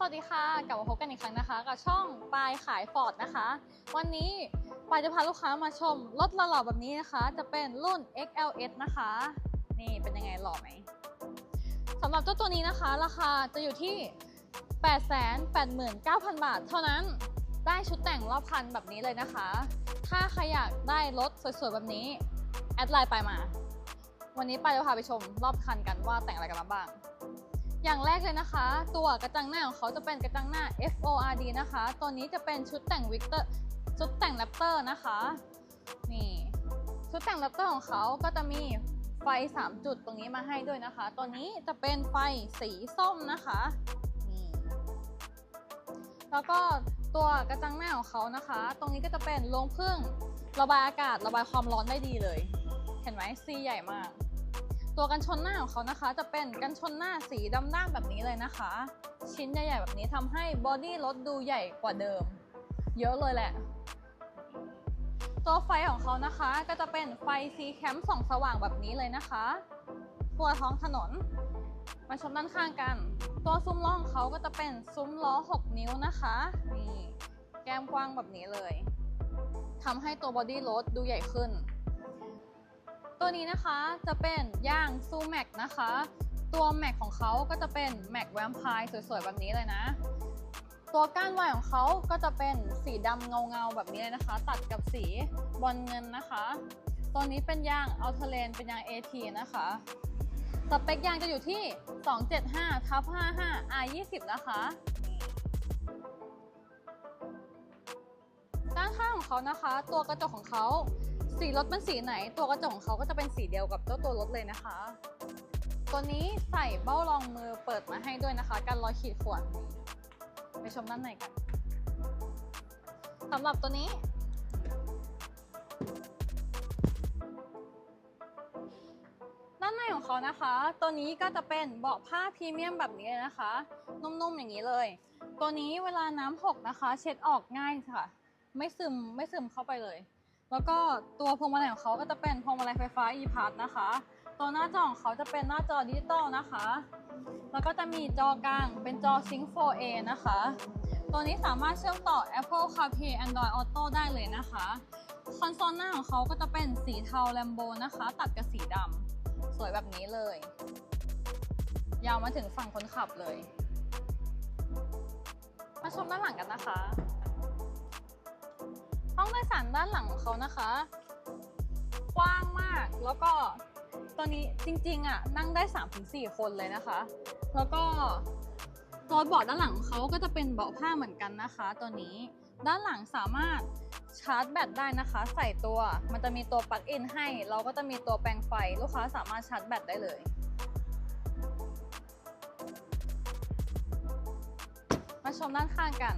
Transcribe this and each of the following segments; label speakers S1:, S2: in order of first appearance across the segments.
S1: สวัสดีค่ะ กลับมาพบกันอีกครั้งนะคะ กับช่องปลายขายฟอร์ดนะคะ วันนี้ปายจะพาลูกค้ามาชมรถหล่อๆแบบนี้นะคะ จะเป็นรุ่น XLS นะคะ นี่เป็นยังไงหล่อไหมสำหรับเจ้าตัวนี้นะคะ ราคาจะอยู่ที่ 889,000 บาท เท่านั้นได้ชุดแต่งรอบคันแบบนี้เลยนะคะ ถ้าใครอยากได้รถสวยๆแบบนี้ แอดไลน์ไปมา วันนี้ปายจะพาไปชมรอบคันกันว่าแต่งอะไรกันมาบ้าง อย่างแรกเลยนะคะ ตัวกระจังหน้าของเขาจะเป็นกระจังหน้า FORD นะคะ ตัวนี้จะเป็นชุดแต่งวิกเตอร์ชุดแต่งแรปเตอร์นะคะ นี่ชุดแต่งแรปเตอร์ของเขาก็จะมีไฟ 3 จุดตรงนี้มาให้ด้วยนะคะ ตัวนี้จะเป็นไฟสีส้มนะคะนี่แล้วก็ตัวกระจังหน้าของเขานะคะ ตรงนี้ก็จะเป็นโรงพึ่งระบายอากาศระบายความร้อนได้ดีเลย เห็นไหมซีใหญ่มาก ตัวกันชนหน้าของเขานะคะ จะเป็นกันชนหน้าสีดำด้านแบบนี้เลยนะคะ ชิ้นใหญ่ๆแบบนี้ทำให้บอดี้รถดูใหญ่กว่าเดิม เยอะเลยแหละ ตัวไฟของเขานะคะก็จะเป็นไฟซีแคมส่องสว่างแบบนี้เลยนะคะ ตัวท้องถนน มาชมด้านข้างกัน ตัวซุ้มล้อของเขาก็จะเป็นซุ้มล้อ 6 นิ้วนะคะนี่แก้มกว้างแบบนี้เลยทำให้ตัวบอดี้รถดูใหญ่ขึ้น ตัวนี้นะคะจะเป็นย่างซูแม็กนะคะ ตัวแม็กของเขาก็จะเป็นแม็กแวมไพร์สวยๆ แบบนี้เลยนะ ตัวก้านวายของเขาก็จะเป็นสีดำเงาๆ แบบนี้เลยนะคะ ตัดกับสีบอลเงินนะคะ ตัวนี้เป็นยางอัลเทเลนเป็นยาง AT นะคะ สเปคยางจะอยู่ที่ 275ทับ55 R20 นะคะด้านข้างของเขานะคะ ตัวกระจกของเขา สีรถเป็นสีไหน ตัวกระจกของเขาก็จะเป็นสีเดียวกับเจ้าตัวรถเลยนะคะ ตัวนี้ใส่เบ้ารองมือเปิดมาให้ด้วยนะคะกันรอยขีดข่วนไปชมด้านในกันสำหรับตัวนี้ ด้านในของเขานะคะ ตัวนี้ก็จะเป็นเบาะผ้าพรีเมียมแบบนี้เลยนะคะ นุ่มๆอย่างนี้เลย ตัวนี้เวลาน้ำหกนะคะ เช็ดออกง่ายค่ะ ไม่ซึมไม่ซึมเข้าไปเลย แล้วก็ตัวพวงมาลัยของเขาก็จะเป็นพวงมาลัยไฟฟ้า e p a s นะคะ ตัวหน้าจอของเขาจะเป็นหน้าจอดิจิตอลนะคะ แล้วก็จะมีจอกลางเป็นจอ Sync 4A นะคะ ตัวนี้สามารถเชื่อมต่อ Apple CarPlay Android Auto ได้เลยนะคะ คอนโซลหน้าของเขาก็จะเป็นสีเทา Lambo นะคะ ตัดกับสีดำสวยแบบนี้เลย ยาวมาถึงฝั่งคนขับเลย มาชมด้านหลังกันนะคะ ห้องโดยสารด้านหลังของเขานะคะ กว้างมากแล้วก็ตัวนี้จริงๆอะนั่งได้ 3-4 คนเลยนะคะ แล้วก็ตัวเบาะด้านหลังของเขาก็จะเป็นเบาะผ้าเหมือนกันนะคะ ตัวนี้ด้านหลังสามารถชาร์จแบตได้นะคะ ใส่ตัวมันจะมีตัวปลั๊กอินให้ เราก็จะมีตัวแปลงไฟ ลูกค้าสามารถชาร์จแบตได้เลย มาชมด้านข้างกัน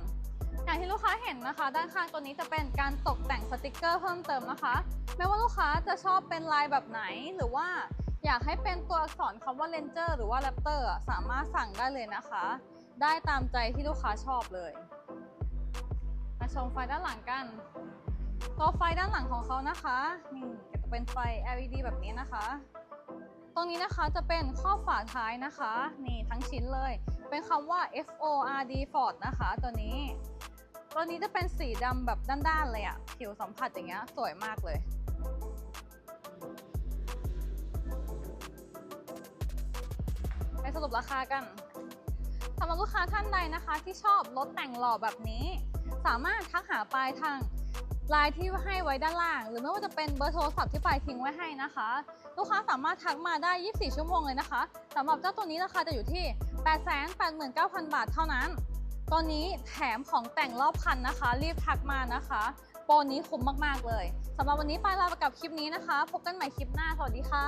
S1: อย่างที่ลูกค้าเห็นนะคะ ด้านข้างตัวนี้จะเป็นการตกแต่งสติกเกอร์เพิ่มเติมนะคะไม่ว่าลูกค้าจะชอบเป็นลายแบบไหนหรือว่าอยากให้เป็นตัวอักษรคำว่า Ranger หรือว่า Raptor สามารถสั่งได้เลยนะคะ ได้ตามใจที่ลูกค้าชอบเลย มาชมไฟด้านหลังกัน ตัวไฟด้านหลังของเขานะคะนี่จะเป็นไฟ LED แบบนี้นะคะ ตรงนี้นะคะจะเป็นข้อฝาท้ายนะคะ นี่ทั้งชิ้นเลย เป็นคำว่า FORD Ford นะคะ ตัวนี้ ตัวนี้จะเป็นสีดำแบบด้านๆเลยอะผิวสัมผัสอย่างเงี้ยสวยมากเลย ไปสรุปราคากันสำหรับลูกค้าท่านใดนะคะ ที่ชอบรถแต่งหล่อแบบนี้ สามารถทักหาปลายทางไลน์ที่ให้ไว้ด้านล่าง หรือไม่ว่าจะเป็นเบอร์โทรศัพท์ที่ปลายทิ้งไว้ให้นะคะ ลูกค้าสามารถทักมาได้ 24 ชั่วโมงเลยนะคะสำหรับเจ้าตัวนี้ราคาจะอยู่ที่ 889,000 บาทเท่านั้น ตอนนี้แถมของแต่งรอบคันนะคะ รีบทักมานะคะ โปรนี้คุ้มมากๆเลยสำหรับวันนี้ไปลาไปกับคลิปนี้นะคะ พบกันใหม่คลิปหน้า สวัสดีค่ะ